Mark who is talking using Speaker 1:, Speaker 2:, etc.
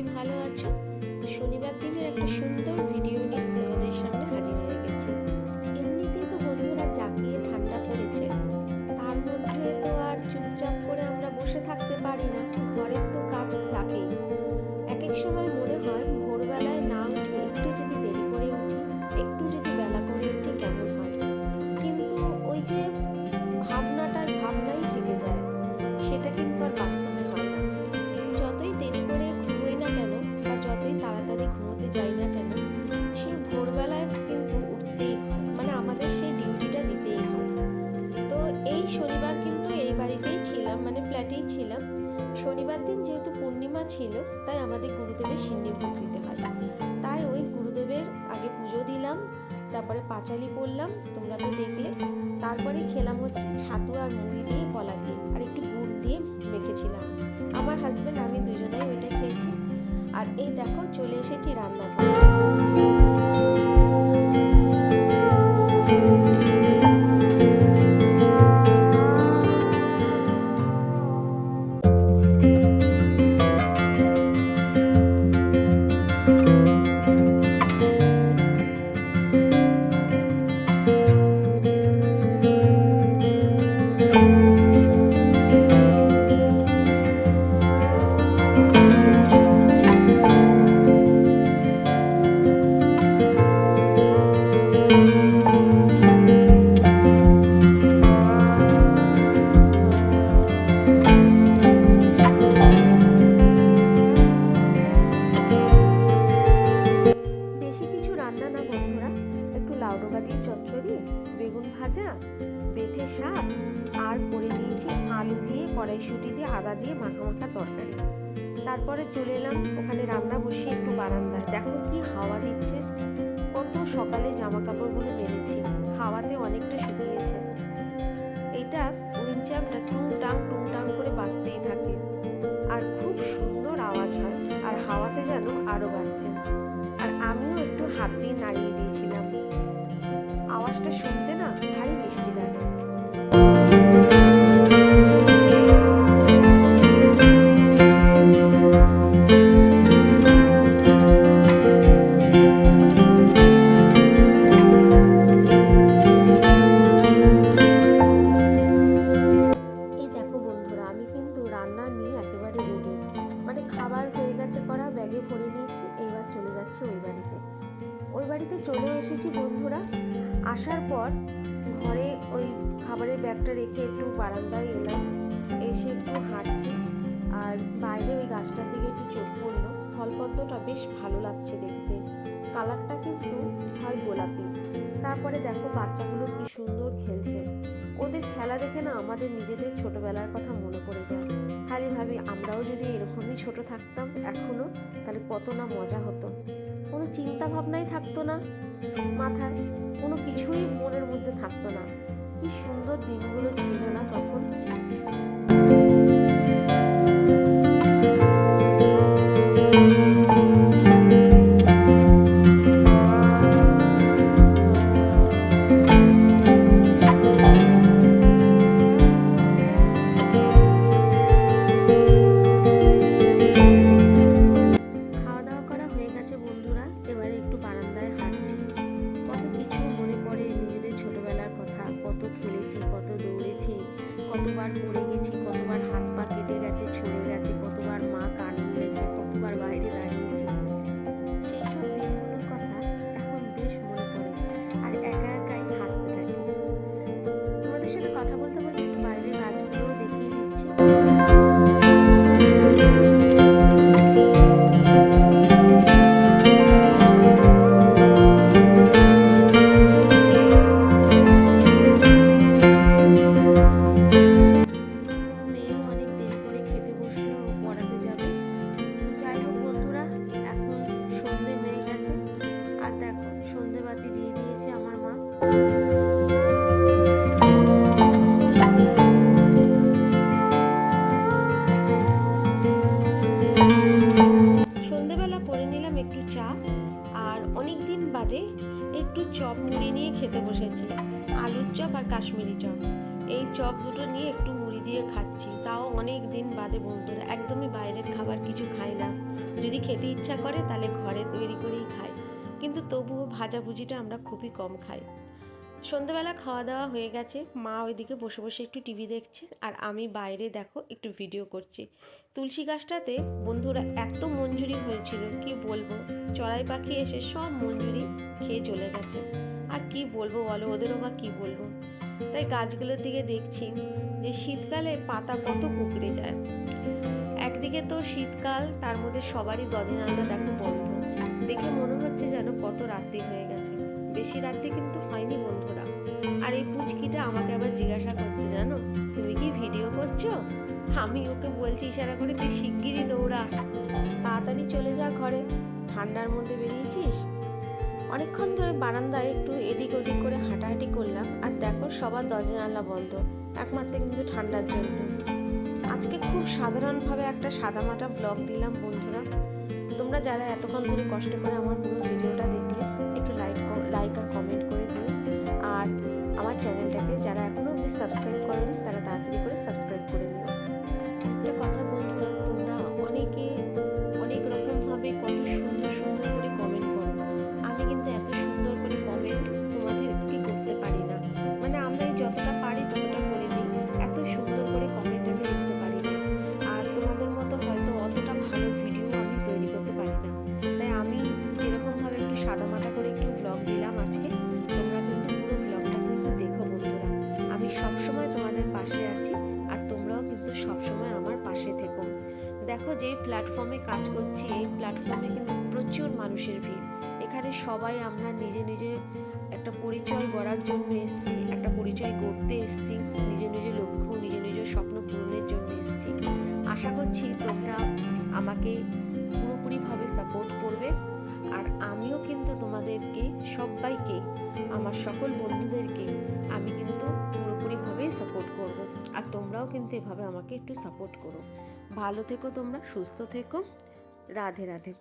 Speaker 1: সবাই ভালো আছো? শনিবার দিনের একটা সুন্দর ভিডিও নিয়ে তোমাদের সামনে হাজির হয়ে গেছি। এমনিতেই তো বন্ধুরা জাঁকিয়ে ঠান্ডা পড়েছে। তার মধ্যে তো আর চুপচাপ করে আমরা বসে থাকতে পারি না। ঘরের তো কাজ থাকেই। এক এক সময় ছিল, তাই আমাদের গুরুদেবের সিন্নি ভোগ দিতে হয়। তাই ওই গুরুদেবের আগে পুজো দিলাম, তারপরে পাঁচালি পড়লাম, তোমরা তো দেখলে। তারপরে খেলাম হচ্ছে ছাতু আর মুড়ি দিয়ে, কলা দিয়ে, আর একটু গুড় দিয়ে মেখেছিলাম। আমার হাজব্যান্ড আমি দুজনেই ওইটা খেয়েছি। আর এই দেখো, চলে এসেছি রান্নাঘরে। আদা দিয়ে মাখা মাখা তরকারি। তারপরে চলে এলাম ওখানে রান্না বসিয়ে একটু বারান্দায়। দেখো কি হাওয়া দিচ্ছে। কত সকালে জামা কাপড়গুলো মেলেছি। হাওয়াতে অনেকটা শুকিয়েছে। এটা উইনচাপটা টুংটাং টুংটাং করে বাঁচতেই থাকে। আর খুব সুন্দর আওয়াজ হয়। আর হাওয়াতে যেন আরও বাজছে। আর আমিও একটু হাত দিয়ে নাড়িয়ে দিয়েছিলাম। আওয়াজটা শুনতে হয়ে ব্যাগে ভরে নিয়েছি, এইবার চলে যাচ্ছে ওই বাড়িতে। ওই বাড়িতে চলেও এসেছি বন্ধুরা। আসার পর ঘরে ওই খাবারের ব্যাগটা রেখে একটু বারান্দায় এলাম। এসে একটু হাঁটছি। আর বাইরে ওই গাছটার দিকে একটু চোখ পড়ল। স্থলপদ্মটা বেশ ভালো লাগছে দেখতে। কালারটা কিন্তু হয় গোলাপি। তারপরে দেখো বাচ্চাগুলো কি সুন্দর খেলছে। ওদের খেলা দেখে না আমাদের নিজেদের ছোটবেলার কথা মনে পড়ে যায়। খালি ভাবি, আমরাও যদি এরকমই ছোট থাকতাম এখনও, তাহলে কত না মজা হতো। কোনো চিন্তা ভাবনাই থাকতো না। মাথায় কোনো কিছুই মনের মধ্যে থাকতো না। কি সুন্দর দিনগুলো ছিল না তখন। একটু চা আর অনেক দিন বাদে একটু চপ মুড়ি নিয়ে খেতে বসেছি, আলুর চপ আর কাশ্মীরি চপ। এই চপ দুটো নিয়ে একটু মুড়ি দিয়ে খাচ্ছি, তাও অনেক দিন বাদে বন্ধুরা, একদমই বাইরের খাবার কিছু খাই না। যদি খেতে ইচ্ছা করে তাহলে ঘরে তৈরি করেই খাই, কিন্তু তবুও ভাজাভুজিটা আমরা খুবই কম খাই। সন্ধেবেলা খাওয়া দাওয়া হয়ে গেছে। মা ওইদিকে বসে বসে একটু টিভি দেখছে আর আমি বাইরে দেখো একটু ভিডিও করছি। তুলসী গাছটাতে বন্ধুরা এত মঞ্জুরি হয়েছিল, কি বলব? চড়াই পাখি এসে সব মঞ্জুরি খেয়ে চলে গেছে। আর কি বলব বলো, ওদেরও বা কি বলব? তাই গাছগুলোর দিকে দেখছি যে শীতকালে পাতা কত কুকড়ে যায়। একদিকে তো শীতকাল, তার মধ্যে সবারই দরজা জানলা দেখো বন্ধ। দেখে মনে হচ্ছে যেন কত রাত্রি হয়ে গেছে। বেশি রাত্রি কিন্তু হয়নি বন্ধুরা। আর এই পুচকিটা আমাকে আবার জিজ্ঞাসা করছে, জানো? তুমি কি ভিডিও করছ? আমি ওকে বলছি, ইশারা করে তুই শিগগিরই দৌড়া। তাড়াতাড়ি চলে যা ঘরে। ঠান্ডার মধ্যে বেরিয়েছিস? অনেকক্ষণ ধরে বারান্দায় একটু এদিক ওদিক করে হাঁটাহাঁটি করলাম। আর দেখো, সবার দরজা জানলা বন্ধ। একমাত্র কিন্তু ঠান্ডার জন্য। আজকে খুব সাধারণভাবে একটা সাদামাটা ব্লগ দিলাম বন্ধুরা। তোমরা যারা এতক্ষণ ধরে কষ্ট করে আমার পুরো ভিডিওটা দেখলে, একটু লাইক লাইক আর কমেন্ট করে দিন আর আমার চ্যানেলটাকে যারা এখনও অবধি সাবস্ক্রাইব করেনি, তারা তাড়াতাড়ি করে সাবস্ক্রাইব করে নিও। প্ল্যাটফর্মে কিন্তু প্রচুর মানুষের ভিড়। এখানে সবাই আমরা নিজে নিজে একটা পরিচয় গড়ার জন্য এসেছি, একটা পরিচয় গড়তে এসেছি নিজের নিজের লক্ষ্য নিজের নিজের স্বপ্ন পূরণের জন্য এসেছি। আশা করছি তোমরা আমাকে পুরোপুরিভাবে সাপোর্ট করবে। আর আমিও কিন্তু তোমাদেরকে, সবাইকে, আমার সকল বন্ধুদেরকে আমি কিন্তু পুরোপুরিভাবে সাপোর্ট করব। আর তোমরাও কিন্তু এভাবে আমাকে একটু সাপোর্ট করো। ভালো থেকো তোমরা, সুস্থ থেকো। রাধে রাধে।